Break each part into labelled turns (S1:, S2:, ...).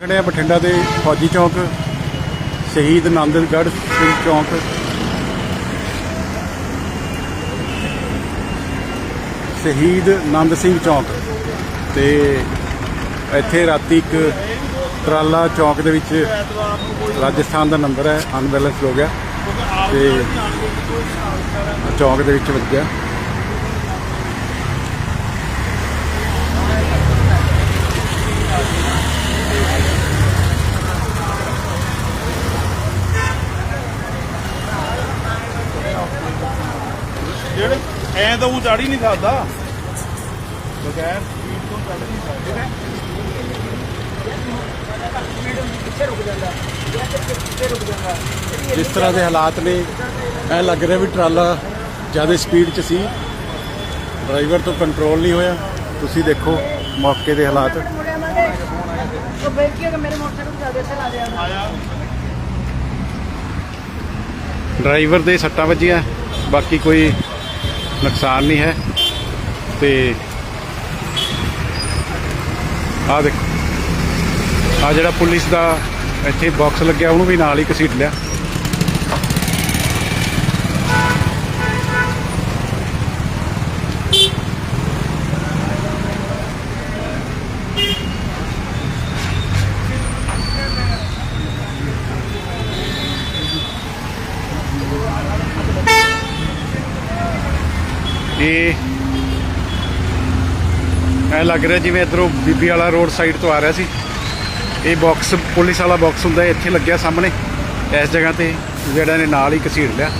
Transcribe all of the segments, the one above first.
S1: ਖੜੇ ਆ ਬਠਿੰਡਾ ਦੇ ਫੌਜੀ ਚੌਂਕ, ਸ਼ਹੀਦ ਆਨੰਦਗੜ੍ਹ ਸਿੰਘ ਚੌਂਕ। ਸ਼ਹੀਦ ਆਨੰਦ ਸਿੰਘ ਚੌਂਕ ਤੇ ਇੱਥੇ ਰਾਤੀ ਇੱਕ ਟਰਾਲਾ ਚੌਂਕ ਦੇ ਵਿੱਚ ਰਾਜਸਥਾਨ ਦਾ ਨੰਬਰ ਹੈ ਅਨਬੈਲੈਂਸ ਹੋ ਗਿਆ ਤੇ ਚੌਂਕ ਦੇ ਵਿੱਚ ਵੱਜਿਆ।
S2: ਮੈਂ ਤਾਂ ਉਹ ਚੜ ਨਹੀਂ ਸਕਦਾ। ਬਗੈਰ
S1: ਜਿਸ ਤਰ੍ਹਾਂ ਦੇ ਹਾਲਾਤ ਨੇ ਇਹ ਲੱਗ ਰਿਹਾ ਵੀ ਟਰਾਲਾ ਜ਼ਿਆਦਾ ਸਪੀਡ 'ਚ ਸੀ। ਡਰਾਈਵਰ ਤੋਂ ਕੰਟਰੋਲ ਨਹੀਂ ਹੋਇਆ। ਤੁਸੀਂ ਦੇਖੋ ਮੌਕੇ ਦੇ ਹਾਲਾਤ। ਡਰਾਈਵਰ ਦੇ ਸੱਟਾਂ ਵੱਜੀਆਂ। ਬਾਕੀ ਕੋਈ ਨੁਕਸਾਨ ਨਹੀਂ ਹੈ। ਤੇ ਆ ਦੇਖੋ ਆ ਜਿਹੜਾ ਪੁਲਿਸ ਦਾ ਇੱਥੇ ਬਾਕਸ ਲੱਗਿਆ, ਉਹਨੂੰ ਵੀ ਨਾਲ ਹੀ ਘਸੀਟ ਲਿਆ। ਇਹ ਐ ਲੱਗ ਰਿਹਾ ਜਿਵੇਂ ਇਧਰੋਂ ਬੀਬੀ ਵਾਲਾ ਰੋਡ ਸਾਈਡ ਤੋਂ ਆ ਰਿਹਾ ਸੀ। ਇਹ ਬਾਕਸ ਪੁਲਿਸ ਵਾਲਾ ਬਾਕਸ ਹੁੰਦਾ ਇੱਥੇ ਲੱਗਿਆ ਸਾਹਮਣੇ। ਇਸ ਜਗ੍ਹਾ ਤੇ ਜਿਹੜਾ ਨੇ ਨਾਲ ਹੀ ਘਸੀੜ ਲਿਆ।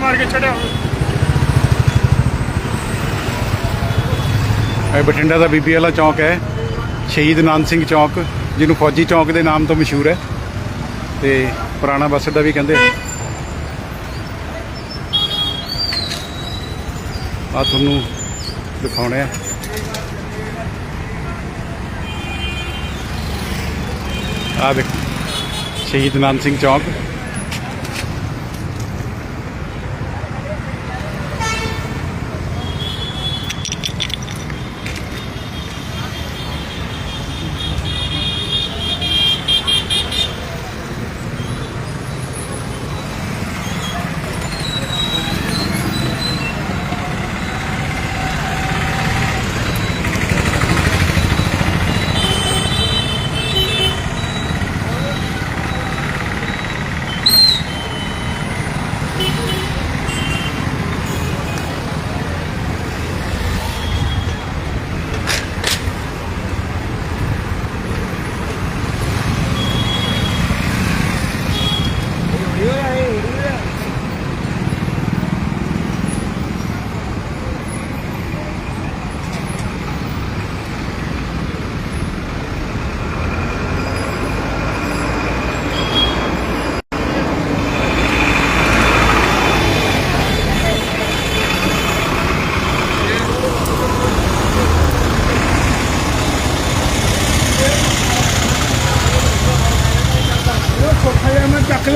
S2: ਮਾਰ ਕੇ ਚੜਿਆ
S1: ਇਹ ਬਠਿੰਡਾ ਦਾ ਬੀਬੀ ਵਾਲਾ ਚੌਂਕ ਹੈ। ਸ਼ਹੀਦ ਨਾਨ ਸਿੰਘ ਚੌਂਕ, ਜਿਹਨੂੰ ਫੌਜੀ ਚੌਂਕ ਦੇ ਨਾਮ ਤੋਂ ਮਸ਼ਹੂਰ ਹੈ। ਤੇ ਪੁਰਾਣਾ ਬੱਸ ਅੱਡਾ ਵੀ ਕਹਿੰਦੇ ਆ। ਤੁਹਾਨੂੰ ਦਿਖਾਉਣੇ ਆ। ਆ ਦੇਖੋ, ਸ਼ਹੀਦ ਨਾਮ ਸਿੰਘ ਚੌਂਕ।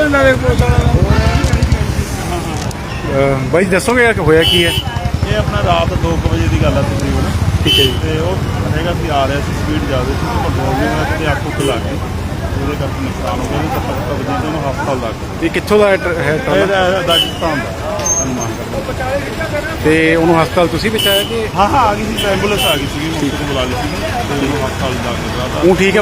S2: ਪੁਲਿਸ ਵਾਲਾ
S1: ਅਹ ਬਾਈ ਦੱਸੋਗੇ ਕਿ ਹੋਇਆ ਕੀ ਹੈ?
S2: ਇਹ ਆਪਣਾ ਰਾਤ 2 ਵਜੇ ਦੀ ਗੱਲ ਆ ਤਕਰੀਬਨ।
S1: ਠੀਕ ਹੈ ਜੀ।
S2: ਤੇ ਉਹ ਹੈਗਾ ਸੀ ਆ ਰਿਹਾ ਸੀ ਸਪੀਡ ਜ਼ਿਆਦਾ ਸੀ ਕੰਟਰੋਲ ਨਹੀਂ ਹੋਇਆ ਤੇ ਅੱਖ ਉੱਤੇ ਲੱਗ ਗਈ। ਉਹਦੇ ਕਰਕੇ ਨੁਕਸਾਨ ਹੋ ਗਿਆ ਤੇ ਪੱਕਾ ਵਜੇ ਤੇ ਹਸਪਤਾਲ ਲੱਗ ਗਿਆ।
S1: ਇਹ ਕਿੱਥੋਂ ਦਾ ਹੈ ਟਰ- ਹੈ
S2: ਇਹ
S1: ਟਰਾਲਾ?
S2: ਰਾਜਸਥਾਨ ਦਾ ਹਨੂੰਮਾਨ ਦਾ।
S1: ਤੇ ਉਹਨੂੰ ਹਸਪਤਾਲ ਤੁਸੀਂ ਪਹੁੰਚਾਇਆ ਕਿ
S2: ਹਾਂ ਹਾਂ ਆ ਗਈ ਸੀ ਐਂਬੂਲੈਂਸ ਆ ਗਈ ਸੀ ਮੌਕੇ ਤੇ ਬੁਲਾ ਲਈ ਸੀ ਤੇ ਉਹਨੂੰ ਹਸਪਤਾਲ ਲੱਗ ਗਿਆ।
S1: ਉਹ ਠੀਕ ਹੈ